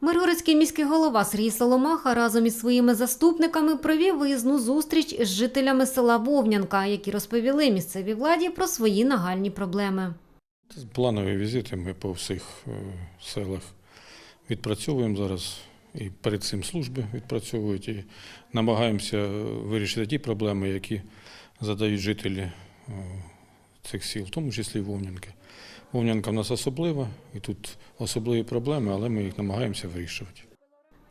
Миргородський міський голова Сергій Соломаха разом із своїми заступниками провів виїзну зустріч із жителями села Вовнянка, які розповіли місцевій владі про свої нагальні проблеми. Планові візити ми по всіх е, селах відпрацьовуємо зараз. І перед цим служби відпрацьовують і намагаємося вирішити ті проблеми, які задають жителі е, цих сіл, в тому числі Вовнянки. Вовнянка в нас особлива, і тут особливі проблеми, але ми їх намагаємося вирішувати.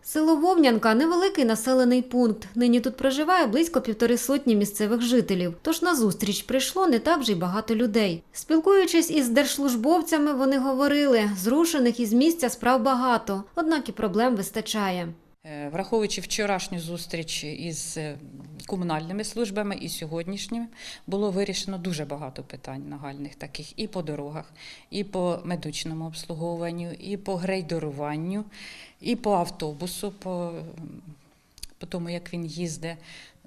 Село Вовнянка – невеликий населений пункт. Нині тут проживає близько півтори сотні місцевих жителів. Тож на зустріч прийшло не так вже й багато людей. Спілкуючись із держслужбовцями, вони говорили, зрушених із місця справ багато, однак і проблем вистачає. Е, Враховуючи вчорашню зустріч із е, комунальними службами і сьогоднішніми, було вирішено дуже багато питань нагальних таких і по дорогах, і по медичному обслуговуванню, і по грейдеруванню, і по автобусу, по, по тому, як він їздить.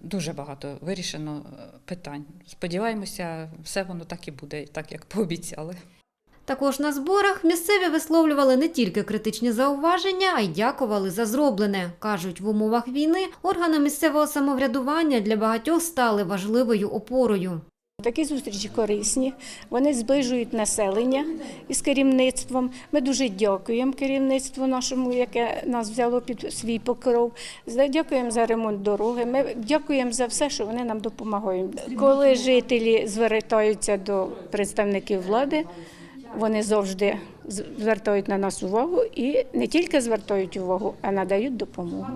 Дуже багато вирішено е, питань. Сподіваємося, все воно так і буде, так як пообіцяли. Також на зборах місцеві висловлювали не тільки критичні зауваження, а й дякували за зроблене. Кажуть, в умовах війни органи місцевого самоврядування для багатьох стали важливою опорою. Такі зустрічі корисні, вони зближують населення із керівництвом. Ми дуже дякуємо керівництву нашому, яке нас взяло під свій покров. Дякуємо за ремонт дороги. Ми дякуємо за все, що вони нам допомагають. Коли жителі звертаються до представників влади, вони завжди звертають на нас увагу і не тільки звертають увагу, а надають допомогу.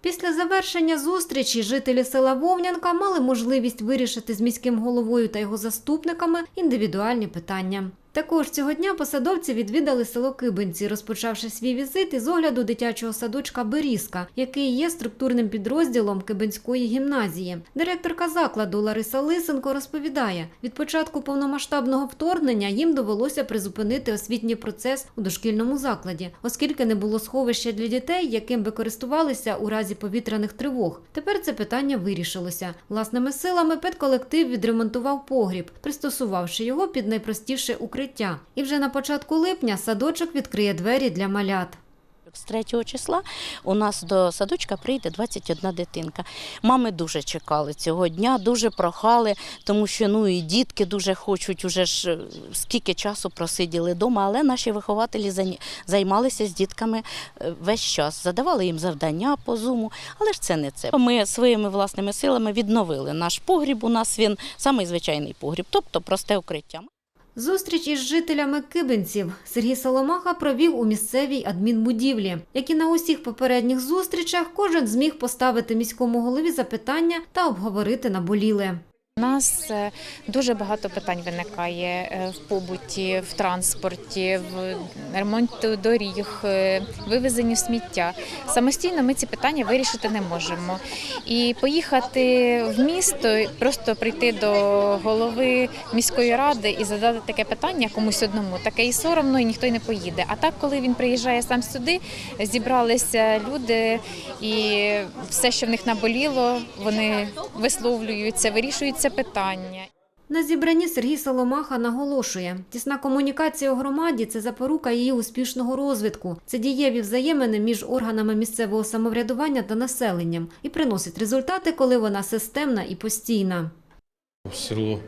Після завершення зустрічі жителі села Вовнянка мали можливість вирішити з міським головою та його заступниками індивідуальні питання. Також цього дня посадовці відвідали село Кибинці, розпочавши свій візит із огляду дитячого садочка Берізка, який є структурним підрозділом Кибинської гімназії. Директорка закладу Лариса Лисенко розповідає, від початку повномасштабного вторгнення їм довелося призупинити освітній процес у дошкільному закладі, оскільки не було сховища для дітей, яким би користувалися у разі повітряних тривог. Тепер це питання вирішилося. Власними силами педколектив відремонтував погріб, пристосувавши його під найпростіше укриття. І вже на початку липня садочок відкриє двері для малят. З 3 числа у нас до садочка прийде 21 дитинка. Мами дуже чекали цього дня, дуже прохали, тому що ну і дітки дуже хочуть, уже ж е, скільки часу просиділи вдома, але наші вихователі займалися з дітками е, весь час, задавали їм завдання по зуму, але ж це не це. Ми своїми власними силами відновили наш погріб. У нас він самий звичайний погріб, тобто просте укриття. Зустріч із жителями Кибинців Сергій Соломаха провів у місцевій адмінбудівлі. Як і на усіх попередніх зустрічах, кожен зміг поставити міському голові запитання та обговорити наболіле. У нас е, дуже багато питань виникає е, в побуті, в транспорті, в ремонті доріг, е, вивезенню сміття. Самостійно ми ці питання вирішити не можемо. І поїхати в місто, просто прийти до голови міської ради і задати таке питання комусь одному, таке і соромно, і ніхто й не поїде. А так, коли він приїжджає сам сюди, зібралися люди, і все, що в них наболіло, вони висловлюються, вирішують це питання. На зібранні Сергій Соломаха наголошує, тісна комунікація у громаді це запорука її успішного розвитку. Це дієві взаємини між органами місцевого самоврядування та населенням і приносить результати, коли вона системна і постійна. Село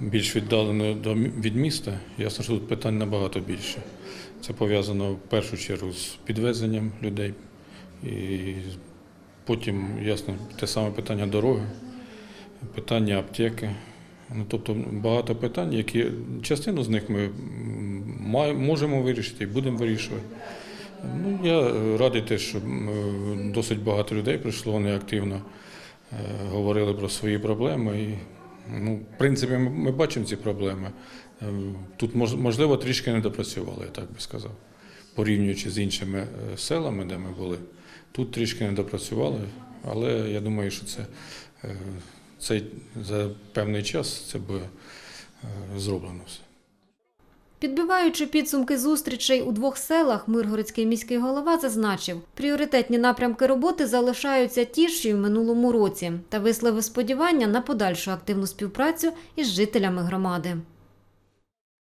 більш віддалене до від міста, ясно, що тут питань набагато більше. Це пов'язано в першу чергу з підвезенням людей. І потім, ясно, те саме питання дороги, питання аптеки. Ну, тобто багато питань, які частину з них ми можемо вирішити і будемо вирішувати. Ну, я радий те, що досить багато людей прийшло, вони активно е, говорили про свої проблеми. І, ну, в принципі, ми, бачимо ці проблеми. Е, Тут можливо трішки не допрацювали, я так би сказав, порівнюючи з іншими е, селами, де ми були. Тут трішки не допрацювали, але я думаю, що це, це за певний час це буде зроблено все. Підбиваючи підсумки зустрічей у двох селах, Миргородський міський голова зазначив, пріоритетні напрямки роботи залишаються ті, що й в минулому році, та висловив сподівання на подальшу активну співпрацю із жителями громади.